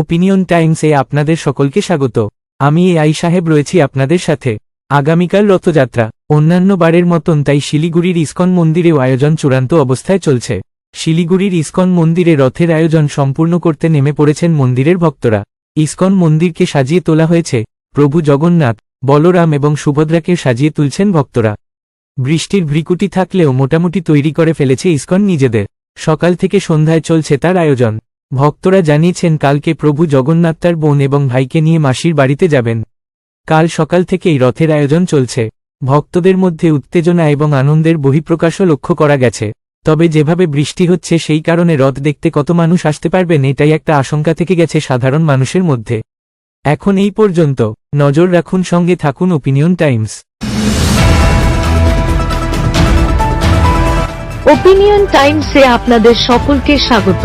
Opinion টাইমসে আপনাদের সকলকে স্বাগত। আমি এ আই সাহেব রয়েছি আপনাদের সাথে। আগামীকাল রথযাত্রা। অন্যান্য বারের মতন তাই শিলিগুড়ির ইস্কন মন্দিরেও আয়োজন চূড়ান্ত অবস্থায় চলছে। শিলিগুড়ির ইস্কন মন্দিরে রথের আয়োজন সম্পূর্ণ করতে নেমে পড়েছেন মন্দিরের ভক্তরা। ইস্কন মন্দিরকে সাজিয়ে তোলা হয়েছে। প্রভু জগন্নাথ, বলরাম এবং সুভদ্রাকে সাজিয়ে তুলছেন ভক্তরা। বৃষ্টির ভ্রিকুটি থাকলেও মোটামুটি তৈরি করে ফেলেছে ইস্কন নিজেদের। সকাল থেকে সন্ধ্যায় চলছে তার আয়োজন। ভক্তরা জানিয়েছেন, কালকে প্রভু জগন্নাথ তার বোন এবং ভাইকে নিয়ে মাসির বাড়িতে যাবেন। কাল সকাল থেকেই রথের আয়োজন চলছে। ভক্তদের মধ্যে উত্তেজনা এবং আনন্দের বহিঃপ্রকাশও লক্ষ্য করা গেছে। তবে যেভাবে বৃষ্টি হচ্ছে, সেই কারণে রথ দেখতে কত মানুষ আসতে পারবেন এটাই একটা আশঙ্কা থেকে গেছে সাধারণ মানুষের মধ্যে। এখন এই পর্যন্ত। নজর রাখুন, সঙ্গে থাকুন ওপিনিয়ন টাইমস। ওপিনিয়ন টাইমসে আপনাদের সকলকে স্বাগত।